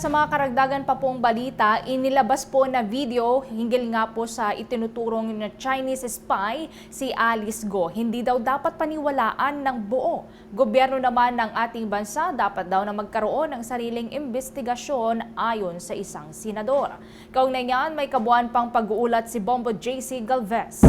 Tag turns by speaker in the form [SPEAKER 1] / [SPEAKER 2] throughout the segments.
[SPEAKER 1] Sa mga karagdagan pa pong balita, inilabas po na video hinggil nga po sa itinuturong na Chinese spy si Alice Go. Hindi daw dapat paniwalaan ng buo. Gobyerno naman ng ating bansa dapat daw na magkaroon ng sariling investigasyon ayon sa isang senador. Kaugnay niyan, may kabuuan pang pag-uulat si Bombo JC Galvez.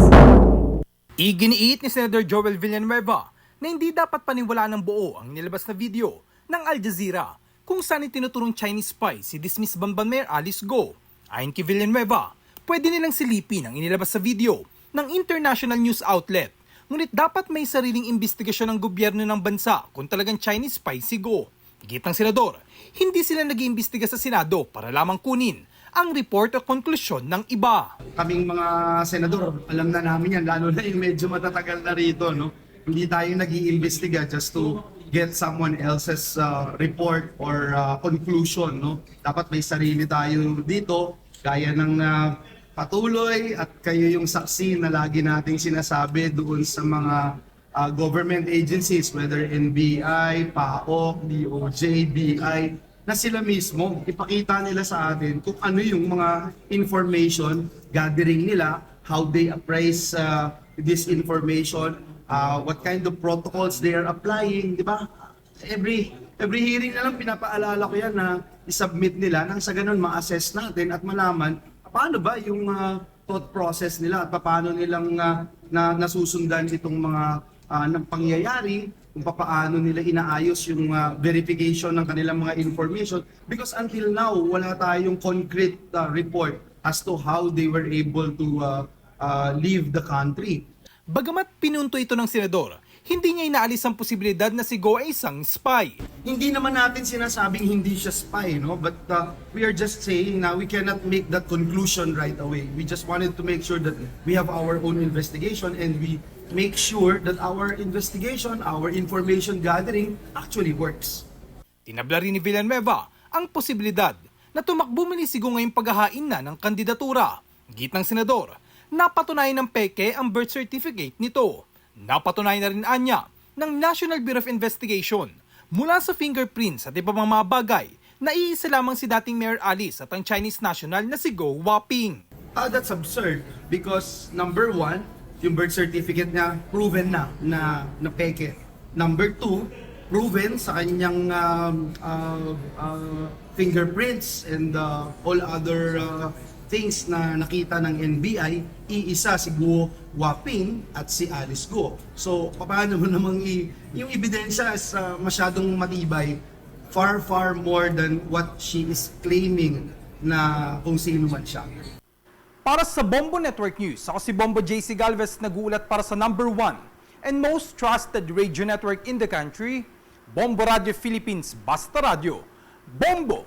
[SPEAKER 2] Iginiit ni Senator Joel Villanueva na hindi dapat paniwalaan ng buo ang nilabas na video ng Al Jazeera kung saan itinuturong Chinese spy si dismissed Bamban Mayor Alice Go. Ayon kay Villanueva, pwede nilang silipin ang inilabas sa video ng international news outlet. Ngunit dapat may sariling investigasyon ng gobyerno ng bansa kung talagang Chinese spy si Go. Git ng senador, hindi sila nag-iimbestiga sa Senado para lamang kunin ang report o konklusyon ng iba.
[SPEAKER 3] kaming mga senador, alam na namin yan, lalo na yung medyo matatagal na rito, no? Hindi tayo nag iimbestiga just to get someone else's uh, report or uh, conclusion, no? Dapat may sarili tayo dito, gaya ng uh, patuloy at kayo yung saksi na lagi nating sinasabi doon sa mga uh, government agencies, whether NBI, PAOK, DOJ, BI, na sila mismo ipakita nila sa atin kung ano yung mga information gathering nila, how they appraise uh, this information, uh, what kind of protocols they are applying, di ba? Every every hearing na lang pinapaalala ko yan na isubmit nila nang sa ganun ma-assess natin at malaman paano ba yung uh, thought process nila at paano nilang uh, na nasusundan itong mga uh, ng pangyayari kung paano nila inaayos yung uh, verification ng kanilang mga information because until now wala tayong concrete uh, report as to how they were able to uh, uh, leave the country.
[SPEAKER 2] Bagamat pinunto ito ng senador, hindi niya inaalis ang posibilidad na si Go ay isang spy.
[SPEAKER 3] Hindi naman natin sinasabing hindi siya spy, no? But uh, we are just saying na we cannot make that conclusion right away. We just wanted to make sure that we have our own investigation and we make sure that our investigation, our information gathering actually works.
[SPEAKER 2] Tinabla rin ni Villanueva ang posibilidad na tumakbo muli si Go ngayong paghahain na ng kandidatura. Git ng senador, napatunayan ng peke ang birth certificate nito. Napatunayan na rin anya ng National Bureau of Investigation mula sa fingerprints at iba pang mga bagay na iisa lamang si dating Mayor Alice at ang Chinese national na si Go Waping.
[SPEAKER 3] Ah, that's absurd because number one, yung birth certificate niya proven na na na peke. Number two, proven sa kanyang um, uh, uh, fingerprints and uh, all other uh, things na nakita ng NBI, iisa si Guo Waping at si Alice Guo. So, paano mo namang i- yung ebidensya is uh, masyadong matibay, far far more than what she is claiming na kung sino man siya.
[SPEAKER 2] Para sa Bombo Network News, ako si Bombo JC Galvez nagulat para sa number one and most trusted radio network in the country, Bombo Radio Philippines Basta Radio. Bombo!